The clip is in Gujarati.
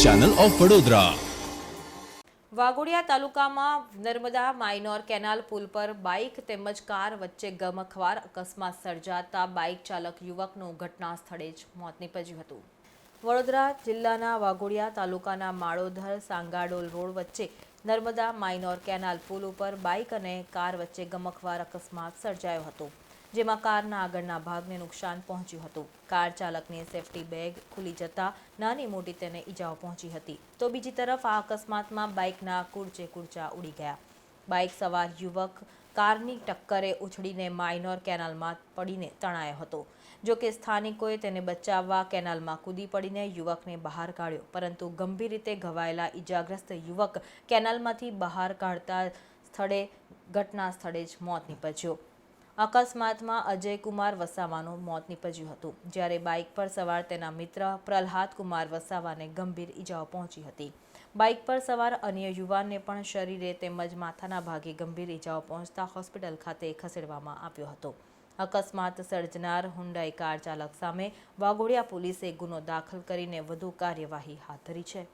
ચેનલ ઓફ વડોદરા વાઘોડિયા તાલુકામાં નર્મદા માઇનોર કેનાલ પુલ પર બાઇક તેમજ કાર વચ્ચે ગમખવાર અકસ્માત સર્જાતા બાઇક ચાલક યુવકનું ઘટના સ્થળે જ મોત નીપજ્યું હતું. વડોદરા જિલ્લાના વાઘોડિયા તાલુકાના માળોધર સાંગાડોલ રોડ વચ્ચે નર્મદા માઇનોર કેનાલ પુલ ઉપર બાઇક અને કાર વચ્ચે ગમખવાર અકસ્માત સર્જાયો હતો. જેમાં કારના આગળના ભાગને નુકસાન પહોંચ્યું હતું. કાર ચાલકની સેફટી બેગ ખુલી જતા નાની મોટી તેને ઈજાઓ પહોંચી હતી. તો બીજી તરફ આ અકસ્માતમાં બાઇકના કુરચે કુરચા ઉડી ગયા. બાઇક સવાર યુવક કારની ટક્કરે ઉછળીને માઇનોર કેનાલમાં પડીને તણાયો હતો. જો કે સ્થાનિકોએ તેને બચાવવા કેનાલમાં કૂદી પડીને યુવકને બહાર કાઢ્યો. પરંતુ ગંભીર રીતે ઘવાયેલા ઈજાગ્રસ્ત યુવક કેનાલમાંથી બહાર કાઢતા સ્થળે, ઘટના સ્થળે જ મોત નીપજ્યો. અકસ્માતમાં અજયકુમાર વસાવાનું મોત નીપજ્યું હતું. જ્યારે બાઇક પર સવાર તેના મિત્ર પ્રહલાદ કુમાર વસાવાને ગંભીર ઈજાઓ પહોંચી હતી. બાઇક પર સવાર અન્ય યુવાનને પણ શરીરે તેમજ માથાના ભાગે ગંભીર ઈજાઓ પહોંચતા હોસ્પિટલ ખાતે ખસેડવામાં આવ્યો હતો. અકસ્માત સર્જનાર હુન્ડાઈ કાર ચાલક સામે વાઘોડિયા પોલીસે ગુનો દાખલ કરીને વધુ કાર્યવાહી હાથ ધરી છે.